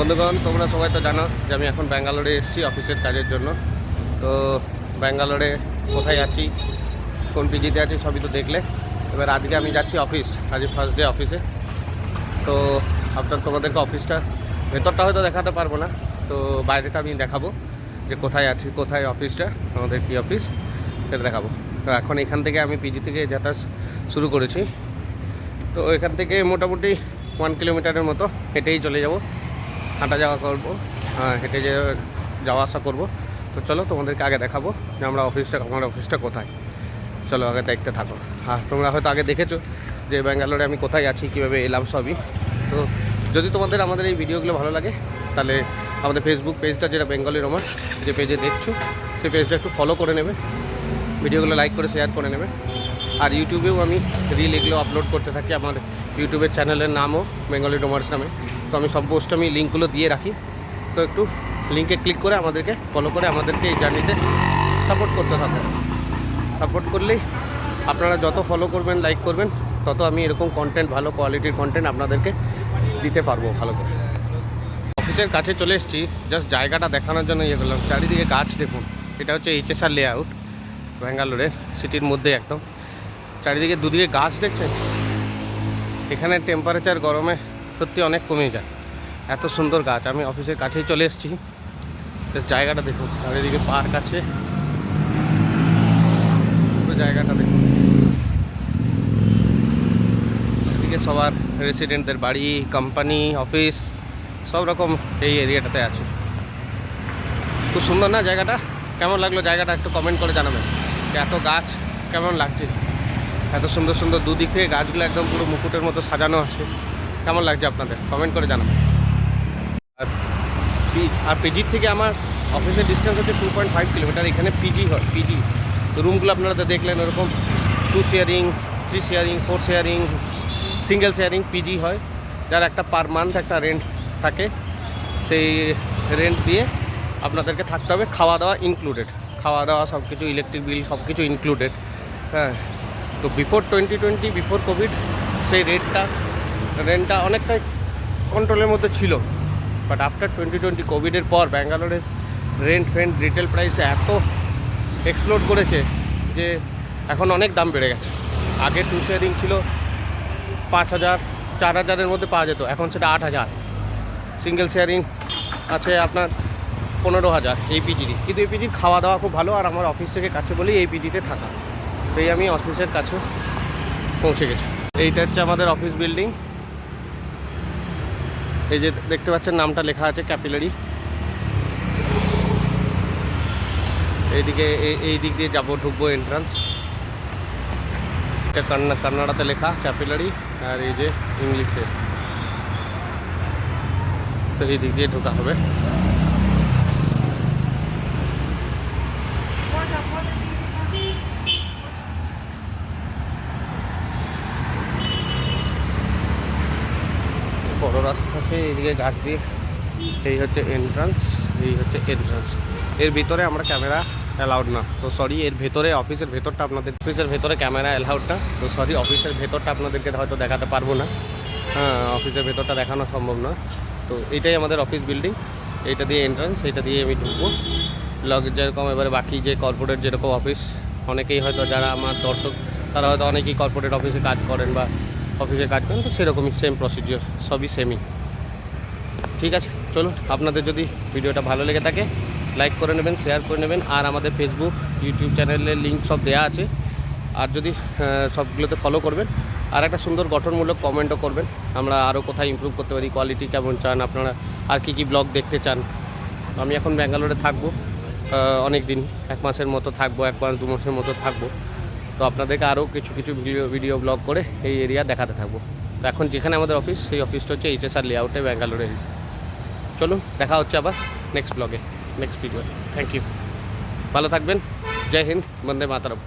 বন্ধুগণ, তোমরা সবাই তো জানো যে আমি এখন ব্যাঙ্গালোরে এসেছি অফিসের কাজের জন্য। তো ব্যাঙ্গালোরে কোথায় আছি, কোন পিজিতে আছি সবই তো দেখলে। এবার আজকে আমি যাচ্ছি অফিস আজ ফার্স্ট ডে অফিসে। তো আপনার তোমাদেরকে অফিসটা, ভেতরটা হয়তো দেখাতে পারব না। তো বাইরেটা আমি দেখাবো যে কোথায় আছি, কোথায় অফিসটা, আমাদের কি অফিস, সেটা দেখাবো। তো এখন এখান থেকে আমি পিজি থেকে যাতায়াত শুরু করেছি। তো এখান থেকে মোটামুটি ওয়ান কিলোমিটারের মতো হেঁটেই চলে যাব। হাঁটা যাওয়া করব হ্যাঁ হেঁটে যে যাওয়া আসা করব। তো চলো তোমাদেরকে আগে দেখাবো যে আমরা অফিসটা, আমার অফিসটা কোথায়। চলো আগে দেখতে থাকো। আর তোমরা হয়তো আগে দেখেছ যে ব্যাঙ্গালোরে আমি কোথায় আছি, কীভাবে এলাম সবই। তো যদি তোমাদের আমাদের এই ভিডিওগুলো ভালো লাগে, তাহলে আমাদের ফেসবুক পেজটা যেটা বেঙ্গলি রোমান যে পেজে দেখছ, সেই পেজটা একটু ফলো করে নেবে। ভিডিওগুলো লাইক করে শেয়ার করে নেবে। আর ইউটিউবেও আমি রিল এগুলো আপলোড করতে থাকি আমার ইউটিউবের চ্যানেলের নামও বেঙ্গলি ডোমার্স নামে। তো আমি সব পোস্ট আমি লিঙ্কগুলো দিয়ে রাখি। তো একটু লিঙ্কে ক্লিক করে আমাদেরকে ফলো করে আমাদেরকে এই জার্নিতে সাপোর্ট করতে থাকো সাপোর্ট করলেই আপনারা যত ফলো করবেন লাইক করবেন, তত আমি এরকম কন্টেন্ট ভালো কোয়ালিটির কন্টেন্ট আপনাদেরকে দিতে পারব ভালো করে। অফিসের কাছে চলে এসেছি। জাস্ট জায়গাটা দেখানোর জন্য ইয়ে করলাম। চারিদিকে গাছ দেখুন। এটা হচ্ছে এইচএসআর লেআউট ব্যাঙ্গালোরের সিটির মধ্যে একদম। চারিদিকে দুদিকে গাছ দেখছেন? এখানে টেম্পারেচার গরমে সত্যি অনেক কমে যায়। এত সুন্দর গাছ, আমি অফিসের কাছেই চলে এসেছি। জায়গাটা দেখুন চারিদিকে পার্ক আছে। জায়গাটা দেখুন। এদিকে সবার রেসিডেন্টদের বাড়ি কোম্পানি অফিস সব রকম এই এরিয়াটাতে আছে। খুব সুন্দর না জায়গাটা? কেমন লাগল জায়গাটা একটু কমেন্ট করে জানাবেন। এত গাছ, কেমন লাগছে? এত সুন্দর সুন্দর দুদিক থেকে গাছগুলো একদম পুরো মুকুটের মতো সাজানো আছে। কেমন লাগছে আপনাদের? কমেন্ট করে জানাবেন। আর আর পিজির থেকে আমার অফিসের ডিস্টেন্স হচ্ছে টু পয়েন্ট ফাইভ কিলোমিটার এখানে পিজি হয় পিজি রুমগুলো আপনারা তো দেখলেন ওরকম two sharing three sharing four sharing single sharing PG হয়। যার একটা পার মান্থ একটা রেন্ট থাকে, সেই রেন্ট দিয়ে আপনাদেরকে থাকতে হবে, খাওয়া দাওয়া ইনক্লুডেড খাওয়া দাওয়া সব কিছু ইলেকট্রিক বিল সব কিছু ইনক্লুডেড হ্যাঁ। তো before twenty twenty before Covid সেই রেটটা রেন্টটা অনেকটাই কন্ট্রোলের মধ্যে ছিল। বাট আফটার টোয়েন্টি টোয়েন্টি কোভিডের পর ব্যাঙ্গালোরের রেন্ট ফেন্ট রিটেল প্রাইস এত এক্সপ্লোড করেছে যে এখন অনেক দাম বেড়ে গেছে। আগে টু শেয়ারিং ছিল পাঁচ হাজার, চার হাজারের মধ্যে পাওয়া যেত, এখন সেটা আট হাজার। সিঙ্গেল শেয়ারিং আছে আপনার পনেরো হাজার এই কিন্তু এই খাওয়া দাওয়া খুব ভালো, আর আমার অফিস থেকে কাছে বলেই এই পিজিতে থাকা। সেই আমি অফিসের কাছে পৌঁছে গেছি। এইটা হচ্ছে আমাদের অফিস বিল্ডিং এই যে দেখতে পাচ্ছেন, নামটা লেখা আছে ক্যাপিলারি এইদিকে এই- এই দিক দিয়ে যাব, ঢুকবো এন্ট্রান্স এটা কান্না, কান্নাডাতে লেখা ক্যাপিলারি আর এই যে ইংলিশে তো এই দিক দিয়ে ঢোকা হবে বড় রাস্তা আছে এইদিকে গাছ দিয়ে এই হচ্ছে এন্ট্রান্স এই হচ্ছে এন্ট্রান্স এর ভিতরে আমরা ক্যামেরা অ্যালাউড না। তো সরি এর ভেতরে অফিসের ভেতরটা আপনাদের অফিসের ভেতরে ক্যামেরা অ্যালাউড না। তো সরি অফিসের ভেতরটা আপনাদেরকে হয়তো দেখাতে পারব না। হ্যাঁ অফিসের ভেতরটা দেখানো সম্ভব না। তো এইটাই আমাদের অফিস বিল্ডিং এইটা দিয়ে এন্ট্রান্স এইটা দিয়ে আমি ঢুকবো। লগ যেরকম এবারে বাকি যে কর্পোরেট যেরকম অফিস অনেকেই হয়তো যারা আমার দর্শক, তারা হয়তো অনেকেই কর্পোরেট অফিসে কাজ করেন বা অফিসে কাজ করেন, তো সেরকমই সেম প্রসিডিওর সবই সেমই ঠিক আছে, চলুন, আপনাদের যদি ভিডিওটা ভালো লেগে থাকে লাইক করে নেবেন শেয়ার করে নেবেন, আর আমাদের ফেসবুক ইউটিউব চ্যানেলের লিঙ্ক সব দেওয়া আছে। আর যদি সবগুলোতে ফলো করবেন, আর একটা সুন্দর গঠনমূলক কমেন্টও করবেন, আমরা আরও কোথায় ইমপ্রুভ করতে পারি কোয়ালিটি কেমন চান, আপনারা আর কী কী ব্লগ দেখতে চান। আমি এখন ব্যাঙ্গালোরে থাকব অনেক দিন এক মাসের মতো থাকব, এক মাস, দু মাসের মতো থাকব। তো আপনাদেরকে আরও কিছু কিছু ভিডিও ভিডিও ব্লগ করে এই এরিয়া দেখাতে থাকব। তো এখন যেখানে আমাদের অফিস সেই অফিসটা হচ্ছে এইচএসআর লেআউটে ব্যাঙ্গালোরে চলুন, দেখা হচ্ছে আবার নেক্সট ব্লগে নেক্সট ভিডিওতে থ্যাংক ইউ ভালো থাকবেন। জয় হিন্দ, বন্দে মাতারম।